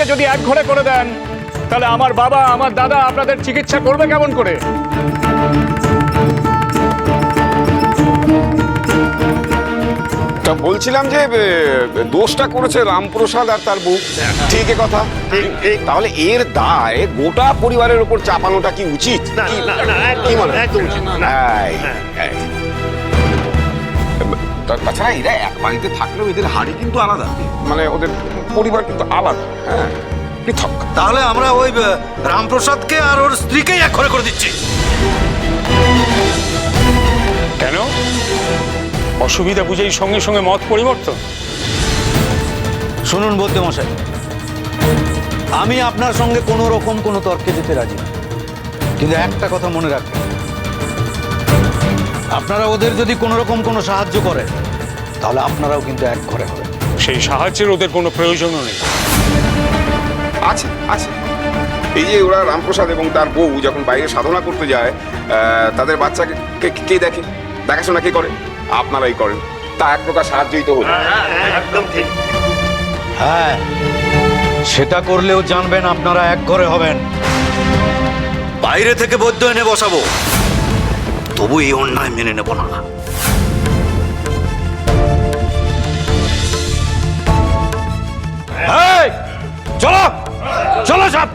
সবাইকে যদি এক ঘরে করে দেন তাহলে আমার বাবা আমার দাদা আপনাদের চিকিৎসা করবে কেমন করে? তা বলছিলাম যে এ, দোষটা করেছে রামপ্রসাদ আর তার বউ। ঠিক এ কথা। তাহলে এর দায় গোটা পরিবারের উপর চাপানোটা কি উচিত? না, কি- না, না, একদম মনে হয়? একদম উচিত না, না। এই, এই। তা- তাছাড়া এরা এক বাড়িতে থাকলেও এদের হাড়ি কিন্তু আলাদা। মানে ওদের পরিবার কিন্তু আলাদা। হ্যাঁ পৃথক। তাহলে আমরা ওই রামপ্রসাদকে আর ওর স্ত্রীকেই এক ঘরে করে দিচ্ছি। কেন? অসুবিধা বুঝেই সঙ্গে সঙ্গে মত পরিবর্তন। শুনুন বলতে মশাই আমি আপনার সঙ্গে কোনো রকম কোনো তর্কে যেতে রাজি কিন্তু একটা কথা মনে রাখবেন। আপনারা ওদের যদি কোনো রকম কোনো সাহায্য করেন তাহলে আপনারাও কিন্তু এক ঘরে হবেন। সেই সাহায্যের ওদের কোনো প্রয়োজনও নেই। আছে আছে। এই যে ওরা রামপ্রসাদ এবং তার বউ যখন বাইরে সাধনা করতে যায় তাদের বাচ্চাকে কে- কে দেখে? দেখাশোনা কে করে? আপনারাই করেন। তা এক প্রকার সাহায্যই তো হলো। একদম ঠিক। হ্যাঁ সেটা করলেও জানবেন আপনারা এক ঘরে হবেন। বাইরে থেকে বৈদ্য এনে বসাবো। তবু এই অন্যায় মেনে নেব না। চলো চলো সব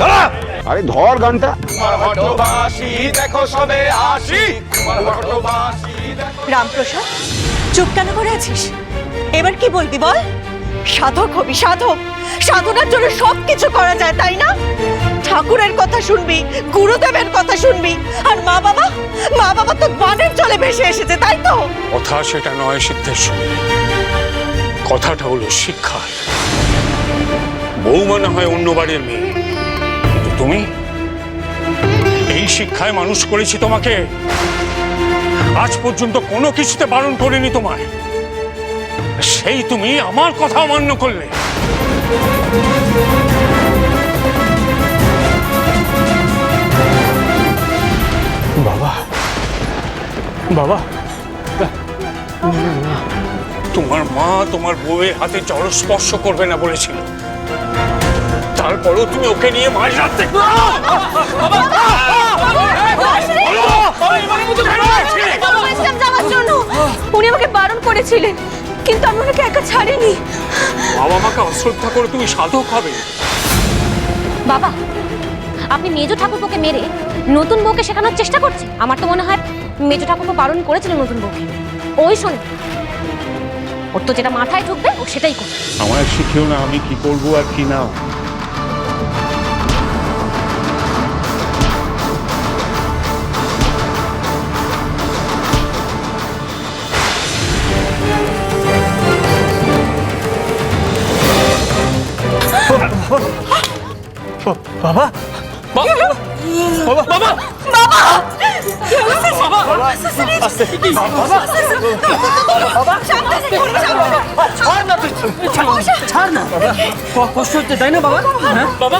চলো। আরে ধর গানটা। দেখো সবে আসি। রামপ্রসাদ চুপ কেন করে আছিস? এবার কি বলবি বল? সাধক হবি সাধক। সাধনার জন্য সব কিছু করা যায় তাই না? ঠাকুরের কথা শুনবি গুরুদেবের কথা শুনবি আর মা বাবা? মা বাবা তো বানের জলে ভেসে এসেছে তাই তো? কথা সেটা নয় সিদ্ধেশ্বর। কথাটা হলো শিক্ষার বৌমা না হয় অন্য বাড়ির মেয়ে। কিন্তু তুমি, এই শিক্ষায় মানুষ করেছি তোমাকে। আজ পর্যন্ত কোনো কিছুতে বারণ করিনি তোমায়। সেই তুমি আমার কথা অমান্য করলে। বাবা বাবা। তোমার মা তোমার বউয়ের হাতে জল স্পর্শ করবে না বলেছিল তারপরেও তুমি ওকে নিয়ে মাঝ জন্য উনি আমাকে বারণ করেছিলেন কিন্তু আমি ওনাকে একা ছাড়িনি বাবা মাকে অশ্রদ্ধা করে তুমি সাধক হবে বাবা আপনি মেজো ঠাকুরপোকে মেরে নতুন বউকে শেখানোর চেষ্টা করছে আমার তো মনে হয় মেজো ঠাকুরপো বারণ করেছিল নতুন বউকে ওই শোনে ওর তো যেটা মাথায় ঢুকবে ও সেটাই করবে। আমায় শিখিও না আমি কি করব আর কি না।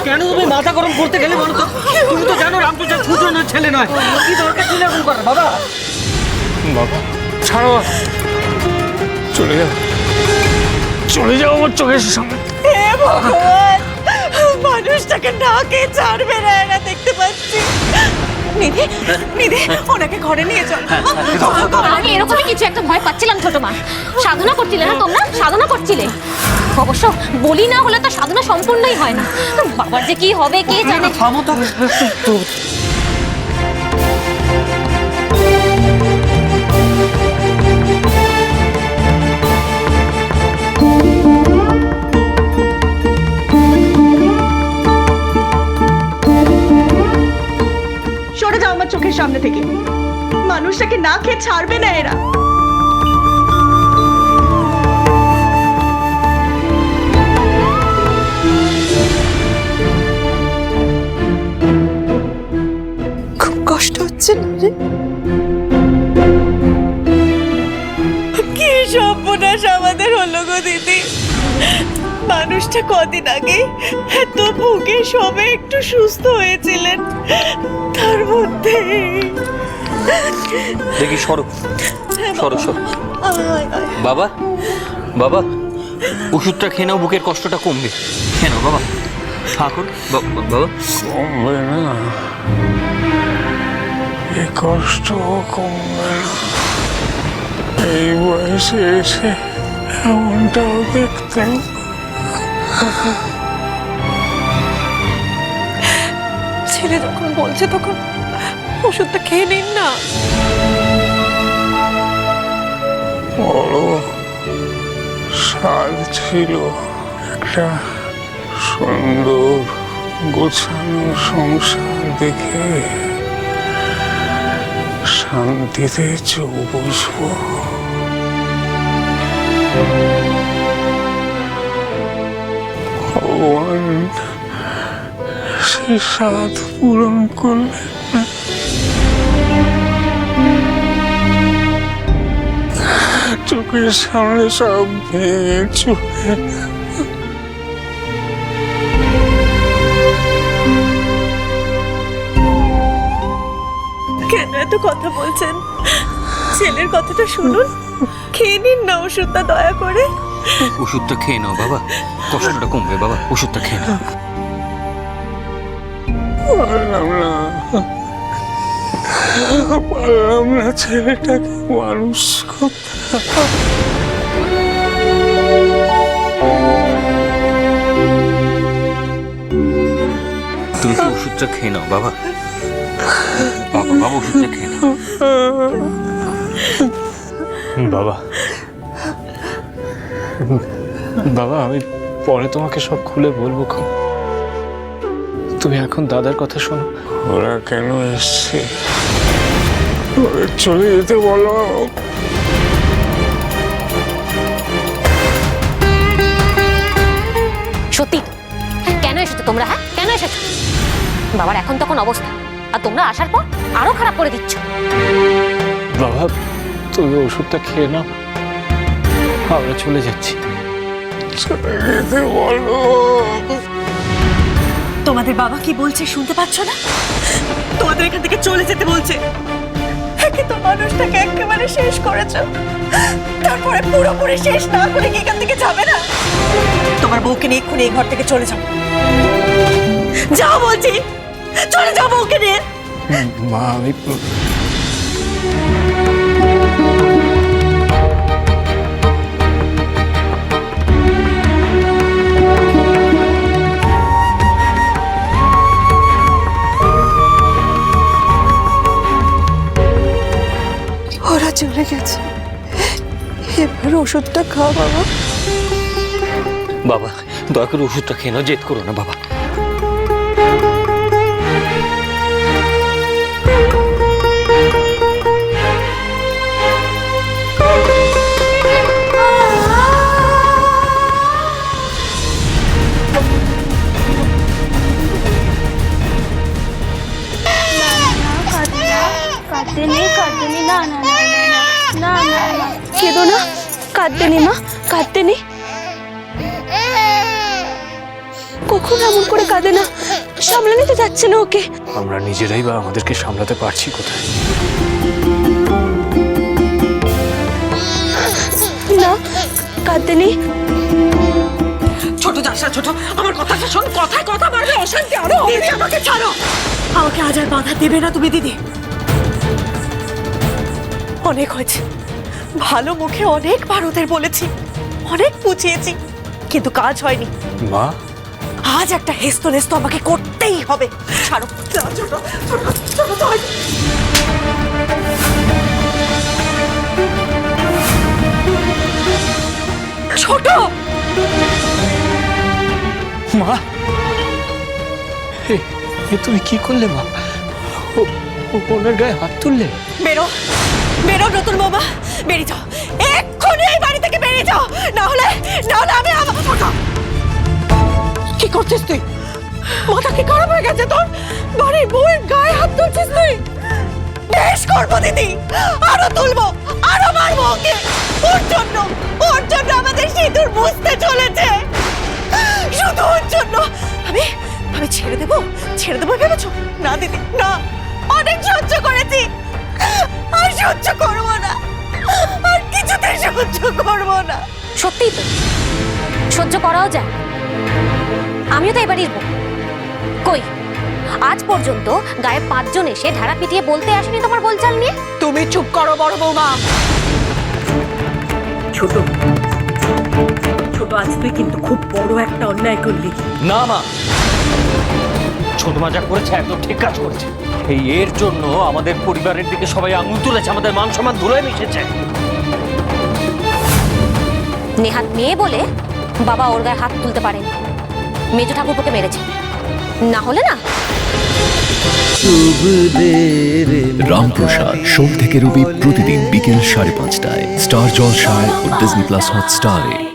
কেন তুমি মাথা গরম করতে গেলে বলো তো তুমি তো জানো রামপ্রসাদ ছোট না ছেলে নয় চলে যাও। চলে যাও আমার চোখের সামনে। মানুষটাকে না কে ছাড়বে না এরা দেখতে পাচ্ছি নিধি নিধি ওনাকে ঘরে নিয়ে চল আমি এরকমই কিছু একটা ভয় পাচ্ছিলাম ছোট মা সাধনা করছিলে না তোমরা সাধনা করছিলে অবশ্য বলি না হলে তো সাধনা সম্পূর্ণই হয় না বাবার যে কি হবে কে জানে চোখের সামনে থেকে। মানুষটাকে না খেয়ে ছাড়বে না এরা। খুব কষ্ট হচ্ছে না কি সর্বনাশ আমাদের হলো গো দিদি? মানুষটা কদিন আগে এত ভুগে সবে একটু সুস্থ হয়েছিলেন। তার মধ্যে দেখি সরো। সরো সরো। আয়, আয়। বাবা বাবা ওষুধটা খেয়ে নাও বুকের কষ্টটা কমবে। কেন বাবা। ঠাকুর বাবা। কমবে না। এ কষ্ট কমবে না। এই বয়সে এসে এমনটাও দেখতাম ছেলে যখন বলছে তখন ওষুধটা খেয়ে নিন না। বড় স্বাদ ছিল, একটা সুন্দর গোছানো সংসার দেখে শান্তিতে চোখ বসবো ভগবান, সে স্বাদ পূরণ করলেন চোখের সামনে সব ভেঙে কেন এত কথা বলছেন? ছেলের কথাটা শুনুন। খেয়ে নিন না ওষুধটা, দয়া করে। ওষুধটা খেয়ে নাও বাবা। কষ্টটা কমবে বাবা। ওষুধটা খেয়ে নাও। পারলাম না। পারলাম না ছেলেটাকে মানুষ করতে। তুমি কি ওষুধটা খেয়ে নাও বাবা। বাবা বাবা ওষুধটা খেয়ে নাও। বাবা। বাবা আমি পরে তোমাকে সব খুলে বলব খন। তুমি এখন দাদার কথা শোনো। ওরা কেন এসছে? চলে যেতে বলো। সত্যি? কেন এসেছ তোমরা হ্যাঁ? কেন এসেছ? বাবার এখন তখন অবস্থা। আর তোমরা আসার পর আরও খারাপ করে দিচ্ছ। বাবা তুমি ওষুধটা খেয়ে নাও। আমরা চলে যাচ্ছি। তোমাদের বাবা কি বলছে শুনতে পাচ্ছ না? তোমাদের এখান থেকে চলে যেতে বলছে। একে তো মানুষটাকে একেবারে শেষ করেছ। তারপরে পুরোপুরি শেষ না করে কি এখান থেকে যাবে না? তোমার বউকে নিয়ে এক্ষুনি এই ঘর থেকে চলে যাও। যাও বলছি চলে যাও বউকে নিয়ে। মা আমি ওষুধটা খাও বাবা বাবা দয়া করে ওষুধটা খেয়ে নাও জেদ করো না বাবা কাঁদতে নেই কাঁদতে নেই না না না না না না না কেঁদো না কাঁদতে নেই মা কাঁদতে নেই কখন এমন করে কাঁদে না সামলে নিতে যাচ্ছে না ওকে। আমরা নিজেরাই বা আমাদেরকে সামলাতে পারছি কোথায়? না কাঁদতে নেই ছোট যাস না, ছোট আমার কথাটা শোন কথায় কথা বাড়বে অশান্তি আরও দিদি আমাকে ছাড়ো। আমাকে আজ আর বাধা দেবে না তুমি দিদি। অনেক হয়েছে। ভালো মুখে অনেকবার ওদের বলেছি অনেক বুঝিয়েছি কিন্তু কাজ হয়নি। মা? আজ একটা হেস্ত নেস্ত আমাকে করতেই হবে। ছাড়ো ছোট ছোট ছোট। ছোট! মা? এ- তুমি কি করলে মা? ওনার গায়ে হাত তুললে? বেরো বেরো নতুন বৌমা। বেরিয়ে যাও। এক্ষুনি এই বাড়ি থেকে বেরিয়ে যাও। না হলে না হলে আমি কি করছিস তুই? মাথা কি খারাপ হয়ে গেছে তোর? বাড়ির বউয়ের গায়ে হাত তুলছিস তুই? বেশ করব, দিদি। আরও তুলবো, আরও মারবো ওকে। ওর জন্য ওর জন্য আমাদের সিঁদুর বুঝতে চলেছে। শুধু ওর জন্য। আমি আমি ছেড়ে দেবো? ছেড়ে দেবো ভেবেছো? না, দিদি, না। অনেক সহ্য করেছি। আর সহ্য করব না। আর কিছুতে সহ্য করব না। সত্যিই তো। সহ্য করাও যায় আমিও তো এবারই কই? আজ পর্যন্ত গায়ে পাঁচজন এসে ঢাড়া পিটিয়ে বলতে আসেনি তোমার বলচাল নিয়ে? তুমি চুপ করো বড় বৌমা। ছোট। ছোট আজ তুই কিন্তু খুব বড় একটা অন্যায় করলি। না মা। ছোট মা যা করেছে একদম ঠিক কাজ করেছে। এই এর জন্য আমাদের পরিবারের দিকে সবাই আঙুল তুলেছে আমাদের মান সম্মান ধুলোয় মিশেছে। নেহাত মেয়ে বলে বাবা ওর গায়ে হাত তুলতে পারেন। মেজ ঠাকুরপোকে মেরেছে। না হলে না। রামপ্রসাদ, সোম থেকে রবি প্রতিদিন বিকেল সাড়ে পাঁচটায়। স্টার জলসায় ও ডিজনি প্লাস হটস্টারে।